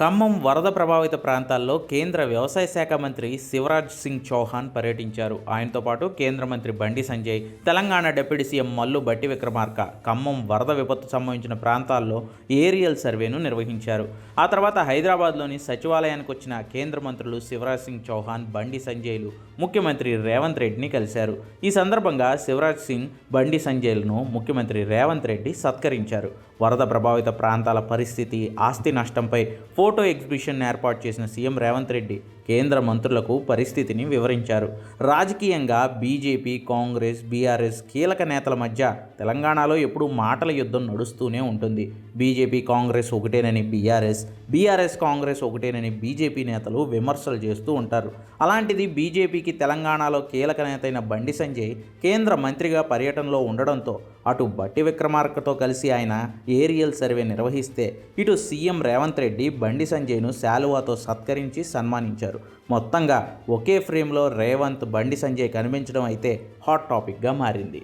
ఖమ్మం వరద ప్రభావిత ప్రాంతాల్లో కేంద్ర వ్యవసాయ శాఖ మంత్రి శివరాజ్ సింగ్ చౌహాన్ పర్యటించారు. ఆయనతో పాటు కేంద్ర మంత్రి బండి సంజయ్ తెలంగాణ డిప్యూటీ సీఎం మల్లు బట్టి విక్రమార్క ఖమ్మం వరద విపత్తు సంభవించిన ప్రాంతాల్లో ఏరియల్ సర్వేను నిర్వహించారు. ఆ తర్వాత హైదరాబాద్లోని సచివాలయానికి వచ్చిన కేంద్ర మంత్రులు శివరాజ్ సింగ్ చౌహాన్ బండి సంజయ్లు ముఖ్యమంత్రి రేవంత్ రెడ్డిని కలిశారు. ఈ సందర్భంగా శివరాజ్ సింగ్ బండి సంజయ్లను ముఖ్యమంత్రి రేవంత్ రెడ్డి సత్కరించారు. వరద ప్రభావిత ప్రాంతాల పరిస్థితి ఆస్తి నష్టంపై ఫోటో ఎగ్జిబిషన్ ఏర్పాటు చేసిన సీఎం రేవంత్ రెడ్డి కేంద్ర మంత్రులకు పరిస్థితిని వివరించారు. రాజకీయంగా బీజేపీ కాంగ్రెస్ బీఆర్ఎస్ కీలక నేతల మధ్య తెలంగాణలో ఎప్పుడూ మాటల యుద్ధం నడుస్తూనే ఉంటుంది. బీజేపీ కాంగ్రెస్ ఒకటేనని బీఆర్ఎస్ బీఆర్ఎస్ కాంగ్రెస్ ఒకటేనని బీజేపీ నేతలు విమర్శలు చేస్తూ ఉంటారు. అలాంటిది బీజేపీకి తెలంగాణలో కీలక నేత అయిన బండి సంజయ్ కేంద్ర మంత్రిగా పర్యటనలో ఉండడంతో అటు బట్టి విక్రమార్కతో కలిసి ఆయన ఏరియల్ సర్వే నిర్వహిస్తే ఇటు సీఎం రేవంత్ రెడ్డి బండి సంజయ్ను శాలువాతో సత్కరించి సన్మానించారు. మొత్తంగా ఒకే ఫ్రేమ్లో రేవంత్ బండి సంజయ్ కనిపించడం అయితే హాట్ టాపిక్గా మారింది.